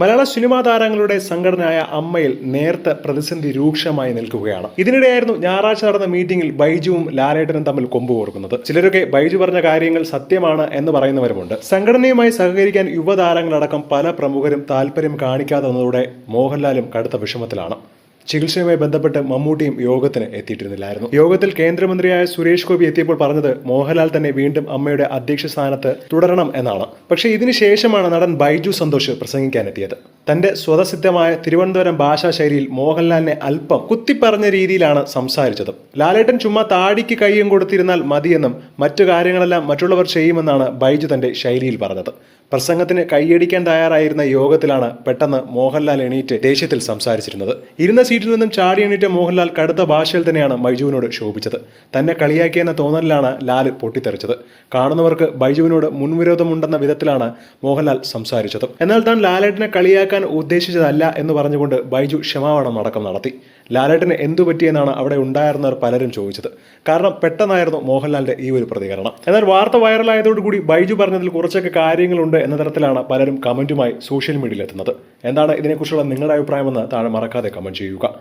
മലയാള cinema താരങ്ങളുടെ സംഘടനയായ അമ്മയിൽ നേരത്തെ പ്രതിസന്ധി രൂക്ഷമായി നിൽക്കുകയാണ്. ഇതിനിടെയായിരുന്നു ഞായറാഴ്ച നടന്ന മീറ്റിംഗിൽ ബൈജുവും ലാലേട്ടനും തമ്മിൽ കൊമ്പ് കോർക്കുന്നത്. ചിലരൊക്കെ ബൈജു പറഞ്ഞ കാര്യങ്ങൾ സത്യമാണ് എന്ന് പറയുന്നവരുമുണ്ട്. സംഘടനയുമായി സഹകരിക്കാൻ യുവതാരങ്ങളടക്കം പല പ്രമുഖരും താല്പര്യം കാണിക്കാതെ വന്നതോടെ മോഹൻലാലും കടുത്ത വിഷമത്തിലാണ്. ചികിത്സയുമായി ബന്ധപ്പെട്ട് മമ്മൂട്ടിയും യോഗത്തിന് എത്തിയിട്ടിരുന്നില്ലായിരുന്നു. യോഗത്തിൽ കേന്ദ്രമന്ത്രിയായ സുരേഷ് ഗോപി എത്തിയപ്പോൾ പറഞ്ഞത് മോഹൻലാൽ തന്നെ വീണ്ടും അമ്മയുടെ അധ്യക്ഷ സ്ഥാനത്ത് തുടരണം എന്നാണ്. പക്ഷേ ഇതിനുശേഷമാണ് നടൻ ബൈജു സന്തോഷ് പ്രസംഗിക്കാനെത്തിയത്. തന്റെ സ്വതസിദ്ധമായ തിരുവനന്തപുരം ഭാഷാ ശൈലിയിൽ മോഹൻലാലിനെ അല്പം കുത്തിപ്പറഞ്ഞ രീതിയിലാണ് സംസാരിച്ചത്. ലാലേട്ടൻ ചുമ്മാ താടിക്ക് കയ്യും കൊടുത്തിരുന്നാൽ മതിയെന്നും മറ്റു കാര്യങ്ങളെല്ലാം മറ്റുള്ളവർ ചെയ്യുമെന്നാണ് ബൈജു തന്റെ ശൈലിയിൽ പറഞ്ഞത്. പ്രസംഗത്തിന് കൈയടിക്കാൻ തയ്യാറായിരുന്ന യോഗത്തിലാണ് പെട്ടെന്ന് മോഹൻലാൽ എണീറ്റ് ദേഷ്യത്തിൽ സംസാരിച്ചിരുന്നത്. ഇരുന്ന സീറ്റിൽ നിന്നും ചാടി എണീറ്റ മോഹൻലാൽ കടുത്ത ഭാഷയിൽ തന്നെയാണ് ബൈജുവിനോട് ശോഭിച്ചത്. തന്നെ കളിയാക്കിയെന്ന തോന്നലിലാണ് ലാൽ പൊട്ടിത്തെറിച്ചത്. കാണുന്നവർക്ക് ബൈജുവിനോട് മുൻവിരോധമുണ്ടെന്ന വിധത്തിലാണ് മോഹൻലാൽ സംസാരിച്ചത്. എന്നാൽ താൻ ലാലേട്ടനെ കളിയാക്കാൻ ഉദ്ദേശിച്ചതല്ല എന്ന് പറഞ്ഞുകൊണ്ട് ബൈജു ക്ഷമാപണം അടക്കം നടത്തി. ലാലേട്ടന് എന്തു പറ്റിയെന്നാണ് അവിടെ ഉണ്ടായിരുന്നവർ പലരും ചോദിച്ചത്. കാരണം പെട്ടെന്നായിരുന്നു മോഹൻലാലിന്റെ ഈ ഒരു പ്രതികരണം. എന്നാൽ വാർത്ത വൈറലായതോടുകൂടി ബൈജു പറഞ്ഞതിൽ കുറച്ചൊക്കെ കാര്യങ്ങളുണ്ട് എന്ന തരത്തിലാണ് പലരും കമന്റുമായി സോഷ്യൽ മീഡിയയിൽ എത്തുന്നത്. എന്താണ് ഇതിനെക്കുറിച്ചുള്ള നിങ്ങളുടെ അഭിപ്രായമെന്ന് താഴെ മറക്കാതെ കമന്റ് ചെയ്യുക.